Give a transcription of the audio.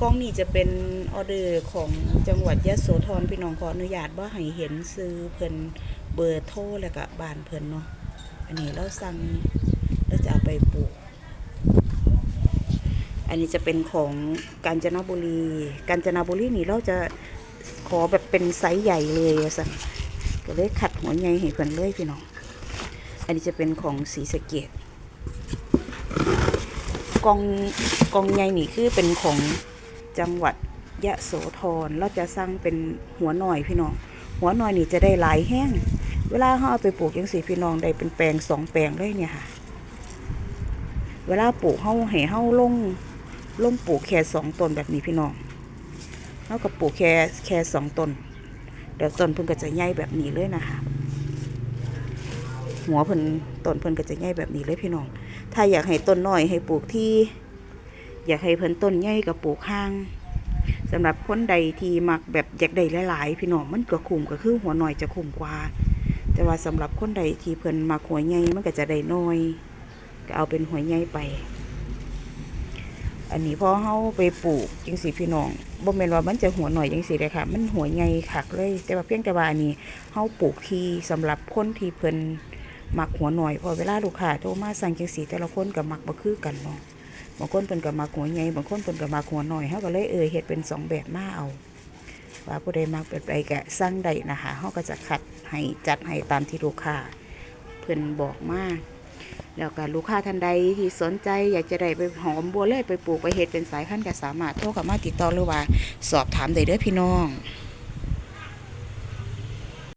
กล้องนี้จะเป็นออเดอร์ของจังหวัดยะโสธรพี่น้องขออนุญาตว่าให้เห็นซื้อเพิ่นเบอร์โทรแล้วก็บ้านเพิ่นเนาะอันนี้เราสั่งเราจะเอาไปปลูก อันนี้จะเป็นของกาญจนบุรี กาญจนบุรีนี่เราจะขอแบบเป็นไซส์ใหญ่เลยสั่นก็เลยขัดหัวใหญ่ให้เพิ่นเลยพี่น้อง อันนี้จะเป็นของสีสเกตกองกองใหญ่นี่คือเป็นของ จังหวัดยะโสธรเราจะสร้างเป็นหัวหน่อยพี่น้อง หัวหน่อยนี่จะได้หลายแห้ง เวลาเขาเอาไปปลูกยังสีพี่น้องได้เป็นแปลงสองแปลงเลยเนี่ยค่ะ เวลาปลูกเฮาให้เฮาลงลงปลูกแค่สองต้นแบบนี้พี่น้องเท่ากับปลูกแค่แค่สองต้นเดี๋ยวต้นเพิ่นก็จะใหญ่แบบนี้เลยนะคะ หัวเพิ่นต้นเพิ่นก็จะใหญ่แบบนี้เลยพี่น้อง ถ้าอยากให้ต้นน้อยให้ปลูกที่ อยากให้เพิ่นต้นใหญ่กับปลูกข้างสำหรับคนใดที่มักแบบอยากได้หลายๆพี่น้องมันก็คุ้มก็คือหัวหน้อยจะคุ้มกว่า แต่ว่าสำหรับคนใดที่เพิ่นมักหัวใหญ่มันก็จะได้น้อย ก็เอาเป็นหัวใหญ่ไป อันนี้พอเฮาไปปลูกจังสีพี่น้องบ่แม่นว่ามันจะหัวหน่อยจังสีเลยค่ะ มันหัวใหญ่คักเลย แต่ว่าเพียงแต่ว่าอันนี้เฮาปลูกที่สำหรับคนที่เพิ่นมักหัวหน่อยพอเวลาลูกค้าโทรมาสั่งจังสีแต่ละคนก็มักบ่คือกันเนาะ บางคนเพิ่นก็มักหัวใหญ่บางคนเพิ่นก็มักหัวหน่อยเฮาก็เลยเออเฮ็ดเป็นสองแบบมาเอา ว่าผู้ใดมักแบบใดก็สั่งได้นะคะเฮาก็จะคัดให้จัดให้ตามที่ลูกค้าเพิ่นบอกมาแล้วก็ลูกค้าท่านใดที่สนใจอยากจะได้ไปหอมบัวเลยไปปลูกไปเฮ็ดเป็นสายพันธุ์ก็สามารถโทรเข้ามาติดต่อหรือว่า สอบถามได้เด้อพี่น้อง